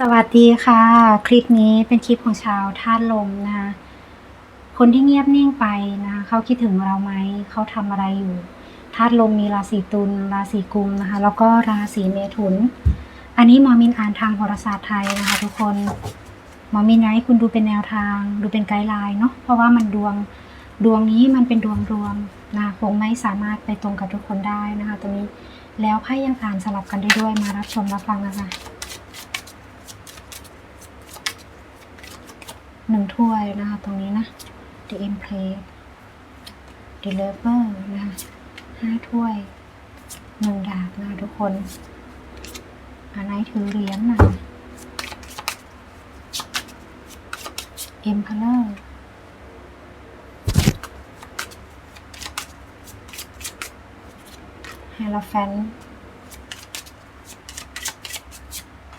สวัสดีค่ะ คลิปนี้เป็นคลิปของชาวธาตุลมนะคะคนที่เงียบนิ่งไปนะเขาคิดถึงเราไหมเขาทำอะไรอยู่ธาตุลมมีราศีตุลราศีกุมนะคะ แล้วก็ราศีเมถุน อันนี้หมอมินอ่านทางโหราศาสตร์ไทยนะคะ ทุกคนหมอมินให้คุณดูเป็นแนวทาง ดูเป็นไกด์ไลน์เนาะเพราะว่ามันดวงดวงนี้มันเป็นดวงรวมนะคงไม่สามารถไปตรงกับทุกคนได้นะคะตรงนี้แล้วไพ่ยังอ่านสลับกันได้ด้วยมารับชมรับฟังนะคะ หนึ่งถ้วยนะคะ ตรงนี้นะ The Empress The Lover นะคะห้าถ้วยหนึ่งดาบนะทุกคน อันไหนถือเหรียญนะคะ Emperor ไฮล p แฟน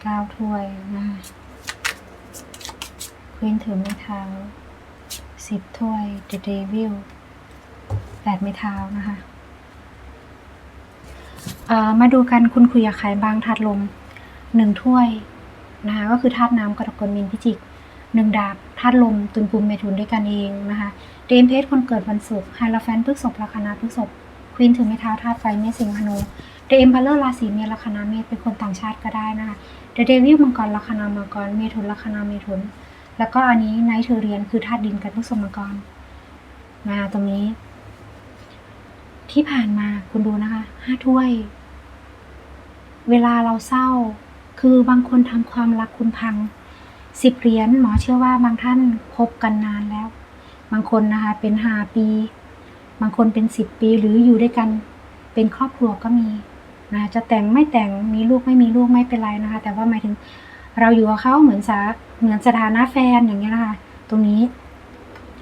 เก้าถ้วยนะคะ วีนถือไม้เท้าสิบถ้วย The Devil แปดไม้เท้านะคะมาดูกันคุณคุยกับใครบ้างธาตุลมหนึ่งถ้วยนะคะก็คือธาตุน้ำกรกฎมีนพิจิกหนึ่งดาบธาตุลมตุลภูมิเมถุนด้วยกันเองนะคะเดมเพสคนเกิดวันศุกร์ไฮลาแฟนพฤกษภลัคนาพฤกษภควีนถือไม้เท้าธาตุไฟเมษสิงหนูเดมพัลเลอร์ราศีเมษลัคนาเมษเป็นคนต่างชาติก็ได้นะคะเดเดวิลมังกรลัคนามังกรเมถุนลัคนาเมถุน แล้วก็อันนี้ไนท์เทอเรียนคือธาตุดินกับพฤกษมังกรมาตรงนี้ ที่ผ่านมาคุณดูนะคะห้าถ้วย เวลาเราเศร้า คือบางคนทำความรักคุณพังสิบเหรียญหมอเชื่อว่าบางท่านคบกันนานแล้ว บางคนนะคะเป็นห้าปี บางคนเป็นสิบปีหรืออยู่ด้วยกันเป็นครอบครัวก็มีนะจะแต่งไม่แต่งมีลูกไม่มีลูกไม่เป็นไรนะคะ แต่ว่าหมายถึง เราอยู่กับเขาเหมือนสาเหมือนสถานะแฟนอย่างเงี้ยนะคะ ตรงนี้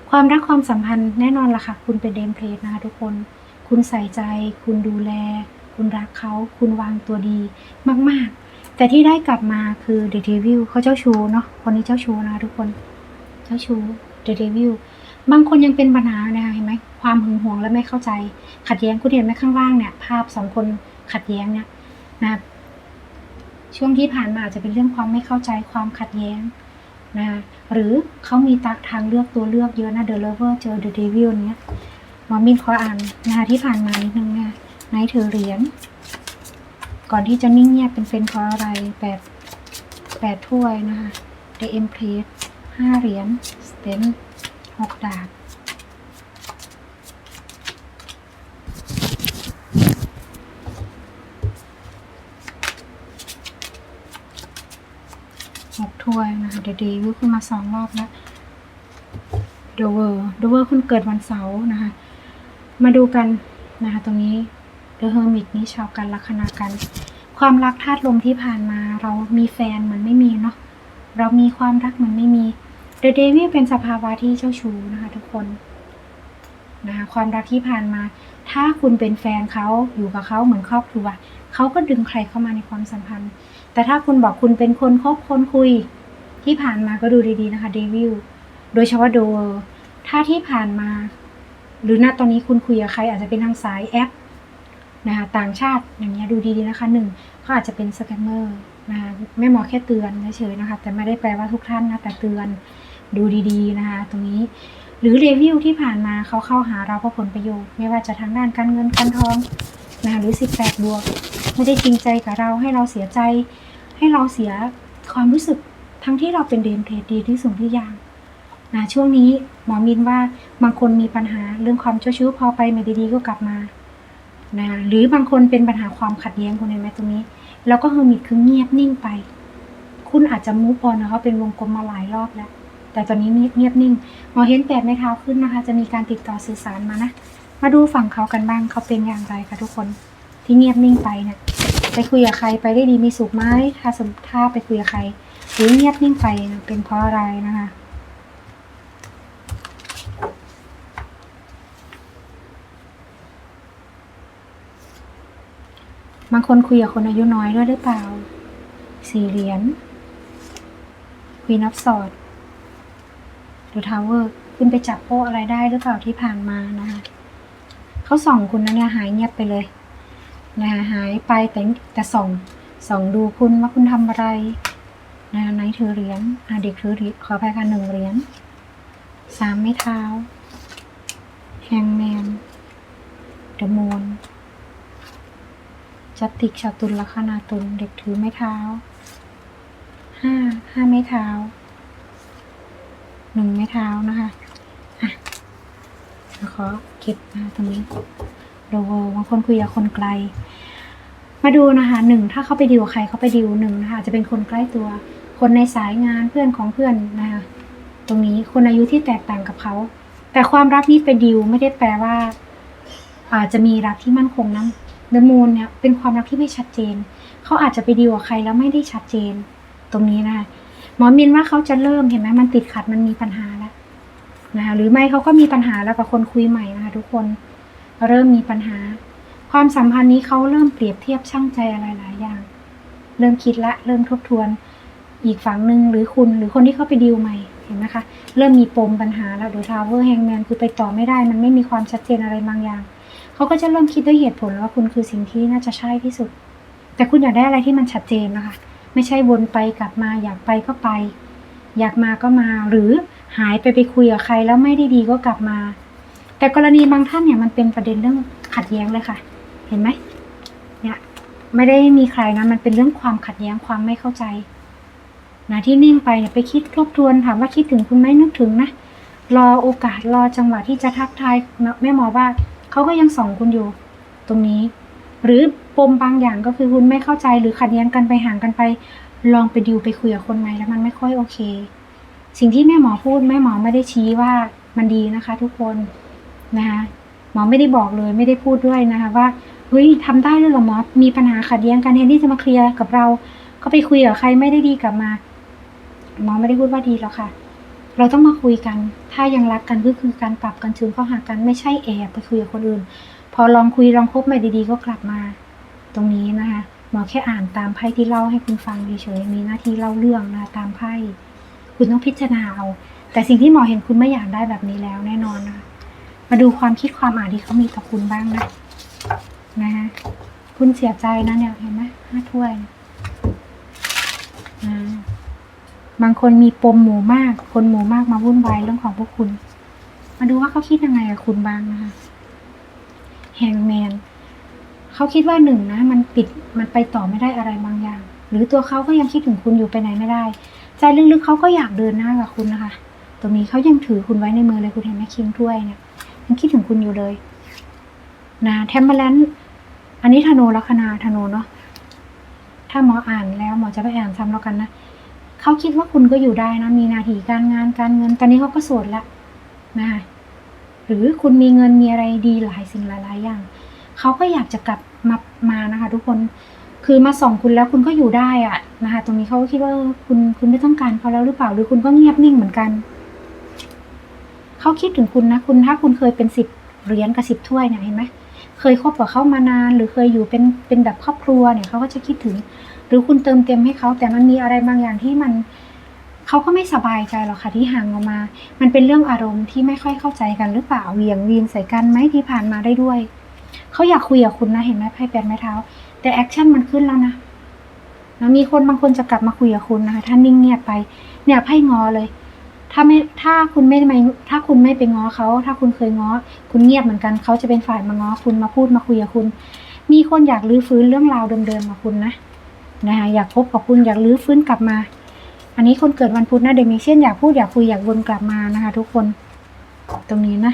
ความรักความสัมพันธ์แน่นอนละค่ะ คุณเป็นเดมเพลทนะคะทุกคน คุณใส่ใจ คุณดูแล คุณรักเขา คุณวางตัวดีมาก ๆ แต่ที่ได้กลับมาคือเด e d วิ v เขาเจ้าชู้เนาะ คนนี้เจ้าชู้นะคะทุกคน เจ้าชู้เด e d วิ v บางคนยังเป็นปัญหานะคะเห็นไหมความหึงหวงและไม่เข้าใจ ขัดแย้งคุณเห็นไหมข้างล่างเนี่ย ภาพสองคนขัดแย้งเนี่ยนะ ช่วงที่ผ่านมาอาจจะเป็นเรื่องความไม่เข้าใจความขัดแย้งนะคะหรือเขามีตักทางเลือกตัวเลือกเยอะนะ The Lover เจอ The Devil เนี้ยหมอมินขออ่านนะคะที่ผ่านมานิดนึงนะไนท์ถือเหรียญก่อนที่จะนิ่งเงียบเป็นเป็นเพราะอะไรแปดแปดถ้วยนะคะ The Empress ห้าเหรียญสเตนหกดาบ หกถ้วยนะคะ เดดีวิวขึ้นมาสองรอบแล้วเดเวอร์เดเวอร์คุณเกิดวันเสาร์นะคะ มาดูกันนะคะ ตรงนี้เดอะเฮอร์มิตนี่ชาวกันลัคนากัน ความรักธาตุลมที่ผ่านมา เรามีแฟนเหมือนไม่มีเนาะเรามีความรักเหมือนไม่มีเดอะเดวิลเป็นสภาวะที่เจ้าชู้นะคะ ทุกคนนะคะความรักที่ผ่านมา ถ้าคุณเป็นแฟนเขาอยู่กับเขาเหมือนครอบครัวเขาก็ดึงใครเข้ามาในความสัมพันธ์ แต่ถ้าคุณบอกคุณเป็นคนคบคนคุย ที่ผ่านมาก็ดูดีๆนะคะเดวิลโดยเฉพาะโดถ้าที่ผ่านมา หรือณตอนนี้คุณคุยกับใครอาจจะเป็นทางสายแอปนะคะต่างชาติอย่างเงี้ยดูดีๆนะคะหนึ่งเขาอาจจะเป็นสแกมเมอร์นะคะแม่หมอแค่เตือนเฉยๆนะคะ แต่ไม่ได้แปลว่าทุกท่านนะแต่เตือนดูดีๆนะคะ ตรงนี้ หรือเรวิวที่ผ่านมาเขาเข้าหาเราเพราะผลประโยชน์ ไม่ว่าจะทางด้านการเงินการทองนะคะหรือ 18 บวก ไม่ได้จริงใจกับเราให้เราเสียใจ ให้เราเสียความรู้สึกทั้งที่เราเป็นเดนเพลดีที่สุดที่อย่างนะช่วงนี้หมอมินว่าบางคนมีปัญหาเรื่องความเจ้าชู้พอไปไม่ดีๆก็กลับมานะหรือบางคนเป็นปัญหาความขัดแย้งคุณเห็นไหมตรงนี้ แล้วก็เฮอร์มิตคือเงียบนิ่งไป คุณอาจจะมูฟออนนะเขาเป็นวงกลมมาหลายรอบแล้ว แต่ตอนนี้เงียบนิ่งหมอเห็นแปดไม้เท้าขึ้นนะคะ จะมีการติดต่อสื่อสารมานะ มาดูฝั่งเขากันบ้างเขาเป็นอย่างไรคะทุกคนที่เงียบนิ่งไปเนี่ย ไปคุยกับใครไปได้ดีมีสุขไหมถ้าสมถ้าไปคุยกับใครหรือเงียบนิ่งไปเป็นเพราะอะไรนะคะบางคนคุยกับคนอายุน้อยด้วยหรือเปล่า สี่เหรียญ Queen of Swords The Tower คุณไปจับโป๊ะอะไรได้หรือเปล่าที่ผ่านมานะคะเขาส่องคุณนะเนี่ยหายเงียบไปเลย นะคะหายไปแต่แต่ส่องส่องดูคุณว่าคุณทำอะไรนะไนถือเหรียญอ่าเด็กถือเหรียญขออภัยค่ะหนึ่งเหรียญสามไม้เท้าแฮงแมนเดอะมูนจัตติกชาตุลลัคนาตุลเด็กถือไม้เท้าห้าห้าไม้เท้าหนึ่งไม้เท้านะคะอะเดี๋ยวขอเก็บนะตรงนี้ โลบางคนคุยกับคนไกล มาดูนะคะหนึ่งถ้าเขาไปดิวใครเขาไปดิวหนึ่งนะคะจะเป็นคนใกล้ตัว คนในสายงานเพื่อนของเพื่อนนะคะตรงนี้คนอายุที่แตกต่างกับเขา แต่ความรักนี้ไปดิวไม่ได้แปลว่า อาจจะมีรักที่มั่นคงนะเดมูนเนี่ยเป็นความรักที่ไม่ชัดเจน เขาอาจจะไปดิวกับใครแล้วไม่ได้ชัดเจน ตรงนี้นะคะหมอมินว่าเขาจะเริ่มเห็นไหมมันติดขัดมันมีปัญหาแล้วนะคะหรือไม่เขาก็มีปัญหาแล้วกับคนคุยใหม่นะคะทุกคน เริ่มมีปัญหา ความสัมพันธ์นี้เขาเริ่มเปรียบเทียบช่างใจอะไรหลายอย่าง เริ่มคิดละ เริ่มทบทวน อีกฝั่งหนึ่งหรือคุณหรือคนที่เข้าไปดีลใหม่เห็นไหมคะ เริ่มมีปมปัญหาแล้วดูทาวเวอร์แฮงแมนคือไปต่อไม่ได้ มันไม่มีความชัดเจนอะไรบางอย่างเขาก็จะเริ่มคิดด้วยเหตุผลว่าคุณคือสิ่งที่น่าจะใช่ที่สุด แต่คุณอยากได้อะไรที่มันชัดเจนนะคะ ไม่ใช่วนไปกลับมาอยากไปก็ไป อยากมาก็มาหรือหายไปไปคุยกับใครแล้วไม่ได้ดีก็กลับมา แต่กรณีบางท่านเนี่ยมันเป็นประเด็นเรื่องขัดแย้งเลยค่ะ เห็นไหมเนี่ยไม่ได้มีใครนะมันเป็นเรื่องความขัดแย้งความไม่เข้าใจนะที่นิ่งไปเนี่ยไปคิดทบทวนถามว่าคิดถึงคุณไหมนึกถึงนะรอโอกาสรอจังหวะที่จะทักทายแม่หมอว่าเขาก็ยังส่องคุณอยู่ ตรงนี้ หรือปมบางอย่างก็คือคุณไม่เข้าใจหรือขัดแย้งกันไปห่างกันไป ลองไปดิวไปคุยกับคนใหม่แล้วมันไม่ค่อยโอเค สิ่งที่แม่หมอพูดแม่หมอไม่ได้ชี้ว่ามันดีนะคะ ทุกคน นะคะหมอไม่ได้บอกเลยไม่ได้พูดด้วยนะคะว่าเฮ้ยทำได้เลยหรอหมอมีปัญหาขัดแย้งกันแทนที่จะมาเคลียร์กับเรา ก็ไปคุยกับใครไม่ได้ดีกลับมา หมอไม่ได้พูดว่าดีแล้วค่ะ เราต้องมาคุยกัน ถ้ายังรักกันก็คือการปรับกันชืนเข้าหากันไม่ใช่แอบไปคุยกับคนอื่น พอลองคุยลองคบใหม่ดีๆ ก็กลับมา ตรงนี้นะคะหมอแค่อ่านตามไพ่ที่เล่าให้คุณฟังเฉยๆมีหน้าที่เล่าเรื่องนะตามไพ่คุณต้องพิจารณาเอาแต่สิ่งที่หมอเห็นคุณไม่อยากได้แบบนี้แล้วแน่นอนนะคะ มาดูความคิดความอ่านที่เขามีต่อคุณบ้างนะนะคะคุณเสียใจนะเนี่ยเห็นไหมห้าถ้วยนะบางคนมีปมหมู่มาก คนหมู่มากมาวุ่นวายเรื่องของพวกคุณ มาดูว่าเขาคิดยังไงกับคุณบ้างนะคะแฮงแมนเขาคิดว่าหนึ่งนะ มันปิดมันไปต่อไม่ได้อะไรบางอย่าง หรือตัวเขาก็ยังคิดถึงคุณอยู่ไปไหนไม่ได้ ใจลึกๆเขาก็อยากเดินหน้ากับคุณนะคะ ตรงนี้เขายังถือคุณไว้ในมือเลยคุณเห็นไหมคิงถ้วยเนี่ย ยังคิดถึงคุณอยู่เลย นะแทมเบอร์แลนด์อันนี้ธนูลัคนาธนูเนาะถ้าหมออ่านแล้วหมอจะไปอ่านซ้ำแล้วกันนะเขาคิดว่าคุณก็อยู่ได้นะมีนาทีการงานการเงิน ตอนนี้เขาก็โสดล้วนะคะหรือคุณมีเงินมีอะไรดีหลายสิ่งหลายๆอย่างเขาก็อยากจะกลับมามานะคะ ทุกคนคือมาส่องคุณแล้วคุณก็อยู่ได้อะนะคะ ตรงนี้เขาก็คิดว่าคุณคุณไม่ต้องการเขาแล้วหรือเปล่าหรือคุณก็เงียบนิ่งเหมือนกัน เขาคิดถึงคุณนะ คุณถ้าคุณเคยเป็นสิบเหรียญกับสิบถ้วยเนี่ยเห็นไหมเคยคบกับเขามานาน หรือเคยอยู่เป็นเป็นแบบครอบครัวเนี่ยเขาก็จะคิดถึง หรือคุณเติมเต็มให้เขาแต่มันมีอะไรบางอย่างที่มันเขาก็ไม่สบายใจหรอกค่ะที่ห่างออกมา มันเป็นเรื่องอารมณ์ที่ไม่ค่อยเข้าใจกันหรือเปล่าเหวี่ยงวีนใส่กันไหมที่ผ่านมาได้ด้วยเขาอยากคุยกับคุณนะเห็นไหมไพ่แปดไม้เท้า แต่แอคชั่นมันขึ้นแล้วนะนะมีคนบางคนจะกลับมาคุยกับคุณนะคะถ้านิ่งเงียบไป เนี่ยไพ่งอเลย ถ้าไม่ถ้าคุณไม่ไม่ถ้าคุณไม่ไปง้อเขาถ้าคุณเคยง้อ คุณเงียบเหมือนกันเขาจะเป็นฝ่ายมาง้อคุณมาพูดมาคุยกับคุณ มีคนอยากลื้อฟื้นเรื่องราวเดิมๆกับคุณนะนะคะอยากพบกับคุณอยากลื้อฟื้นกลับมา อันนี้คนเกิดวันพุธนะเดมิเช่นอยากพูดอยากคุยอยากวนกลับมานะคะ ทุกคนตรงนี้นะ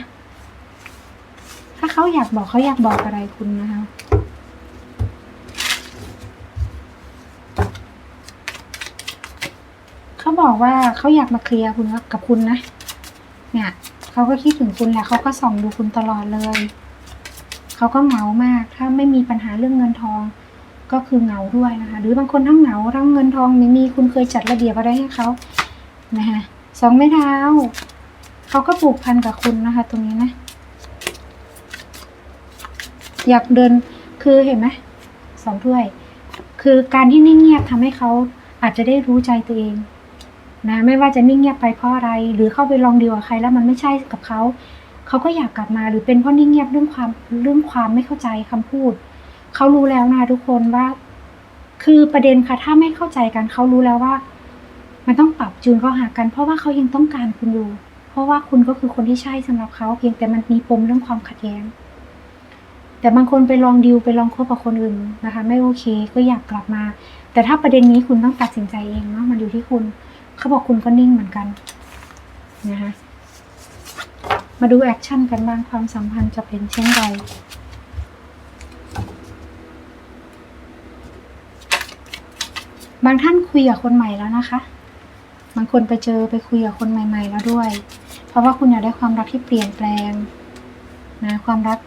ถ้าเขาอยากบอกเขาอยากบอกอะไรคุณนะคะ บอกว่าเขาอยากมาเคลียร์คุณกับคุณนะ เนี่ยเขาก็คิดถึงคุณแหละเขาก็ส่องดูคุณตลอดเลยเขาก็เหงามาก ถ้าไม่มีปัญหาเรื่องเงินทอง ก็คือเหงาด้วยนะคะ หรือบางคนทั้งเหงาทั้งเงินทองไม่มีคุณเคยจัดระเบียบอะไรให้เขานะคะสองไม้เท้าเขาก็ผูกพันกับคุณนะคะ ตรงนี้นะ อยากเดินคือเห็นไหมสองถ้วย คือการที่นิ่งเงียบทำให้เขาอาจจะได้รู้ใจตัวเอง นะไม่ว่าจะนิ่งเงียบไปเพราะอะไร หรือเข้าไปลองดีลกับใครแล้วมันไม่ใช่กับเขาเขาก็อยากกลับมาหรือเป็นเพราะนิ่งเงียบเรื่องความเรื่องความไม่เข้าใจคำพูดเขารู้แล้วนะทุกคนว่า คือประเด็นค่ะถ้าไม่เข้าใจกันเขารู้แล้วว่า มันต้องปรับจูนเข้าหากัน เพราะว่าเขายังต้องการคุณอยู่ เพราะว่าคุณก็คือคนที่ใช่สำหรับเขาเพียงแต่มันมีปมเรื่องความขัดแย้งแต่บางคนไปลองดิวไปลองคบกับคนอื่นนะคะ ไม่โอเคก็อยากกลับมา แต่ถ้าประเด็นนี้คุณต้องตัดสินใจเองเนาะมันอยู่ที่คุณ เขาบอกคุณก็นิ่งเหมือนกันนะคะมาดูแอคชั่นกันบ้างความสัมพันธ์จะเป็นเช่นไรบางท่านคุยกับคนใหม่แล้วนะคะ บางคนไปเจอไปคุยกับคนใหม่ ๆ แล้วด้วย เพราะว่าคุณอยากได้ความรักที่เปลี่ยนแปลงนะความรัก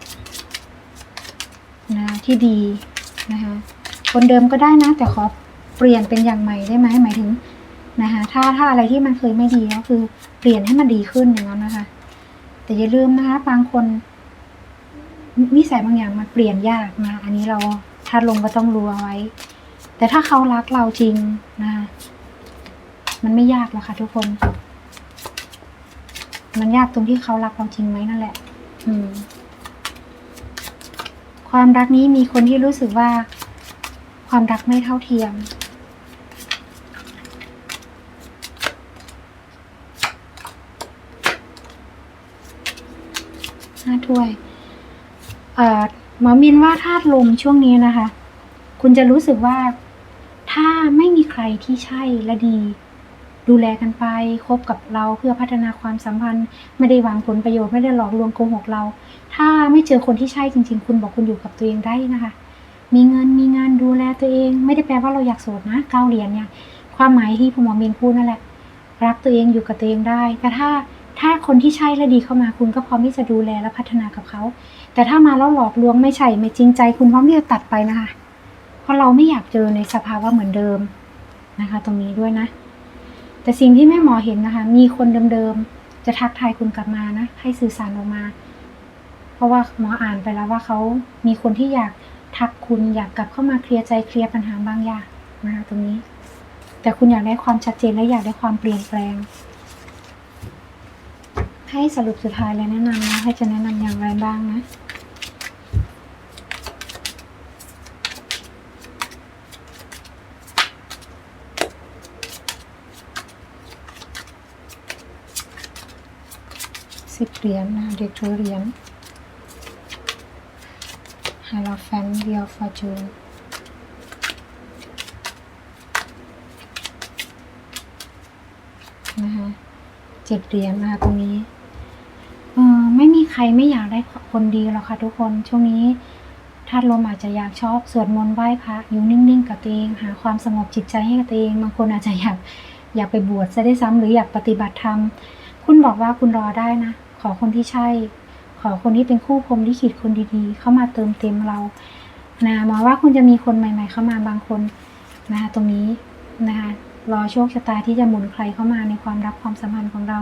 นะที่ดีนะคะคนเดิมก็ได้นะ แต่ขอเปลี่ยนเป็นอย่างใหม่ได้ไหมหมายถึง นะคะถ้าถ้าอะไรที่มันเคยไม่ดีก็คือ เปลี่ยนให้มันดีขึ้นอย่างนั้นนะคะ แต่อย่าลืมนะคะ บางคนนิสัยบางอย่างมันเปลี่ยนยากนะอันนี้เราถ้าลงก็ต้องรู้เอาไว้ แต่ถ้าเขารักเราจริงนะคะมันไม่ยากหรอกค่ะ ทุกคน มันยากตรงที่เขารักเราจริงไหมนั่นแหละ อืม ความรักนี้มีคนที่รู้สึกว่า ความรักไม่เท่าเทียม ห้วยหมอมินว่าธาตุลมช่วงนี้นะคะ คุณจะรู้สึกว่าถ้าไม่มีใครที่ใช่และดี ดูแลกันไปคบกับเราเพื่อพัฒนาความสัมพันธ์ ไม่ได้หวังผลประโยชน์ไม่ได้หลอกลวงโกหกเรา ถ้าไม่เจอคนที่ใช่จริง ๆ คุณบอกคุณอยู่กับตัวเองได้นะคะ มีเงินมีงานดูแลตัวเอง ไม่ได้แปลว่าเราอยากโสดนะเก้าเหรียญเนี่ย ความหมายที่ผมหมอมินพูดนั่นแหละรักตัวเองอยู่กับตัวเองได้ แต่ถ้า ถ้าคนที่ใช่และดีเข้ามาคุณก็พร้อมที่จะดูแลและพัฒนากับเขา แต่ถ้ามาแล้วหลอกลวงไม่ใช่ไม่จริงใจ คุณพร้อมที่จะตัดไปนะคะ เพราะเราไม่อยากเจอในสภาวะเหมือนเดิมนะคะ ตรงนี้ด้วยนะ แต่สิ่งที่แม่หมอเห็นนะคะ มีคนเดิมๆจะทักทายคุณกลับมานะ ให้สื่อสารออกมา เพราะว่าหมออ่านไปแล้วว่าเขามีคนที่อยากทักคุณอยากกลับเข้ามาเคลียร์ใจเคลียร์ปัญหาบางอย่างนะคะตรงนี้ แต่คุณอยากได้ความชัดเจนและอยากได้ความเปลี่ยนแปลง ให้สรุปสุดท้ายเลยแนะนำนะให้จะแนะนำอย่างไรบ้างนะ สิบเหรียญนะเด็กถือเหรียญไฮโลแฟนเดียวฟอร์จูนนะคะเจ็ดเหรียญนะคะตรงนี้ ใครไม่อยากได้คนดีหรอกค่ะทุกคน ช่วงนี้ธาตุลมอาจจะอยากชอบสวดมนต์ไหว้พระอยู่นิ่งๆกับตัวเองหาความสงบจิตใจให้กับตัวเองบางคนอาจจะอยากอยากไปบวชซะได้ซ้ำหรืออยากปฏิบัติธรรมคุณบอกว่าคุณรอได้นะ ขอคนที่ใช่ ขอคนที่เป็นคู่พรหมลิขิตคนดีๆ เข้ามาเติมเต็มเรานะหมอว่าคุณจะมีคนใหม่ ๆ เข้ามาบางคนนะคะตรงนี้นะคะรอโชคชะตาที่จะหมุนใครเข้ามาในความรักความสัมพันธ์ของเรา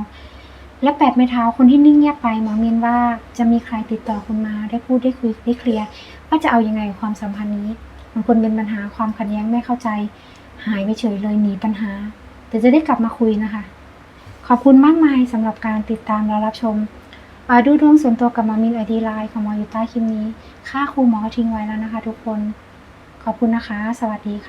และแปดไม้เท้าคนที่นิ่งเงียบไปหมอเมียนว่าจะมีใครติดต่อคุณมาได้พูดได้คุยได้เคลียร์ว่าจะเอายังไงกับความสัมพันธ์นี้บางคนเป็นปัญหาความขัดแย้งไม่เข้าใจ หายไปเฉยเลยหนีปัญหา แต่จะได้กลับมาคุยนะคะ ขอบคุณมากมายสำหรับการติดตามและรับชมดูดวงส่วนตัวกับมามินไอดีไลน์ของหมออยู่ใต้คลิปนี้ ค่าครูหมอทิ้งไว้แล้วนะคะ ทุกคน ขอบคุณนะคะ สวัสดีค่ะ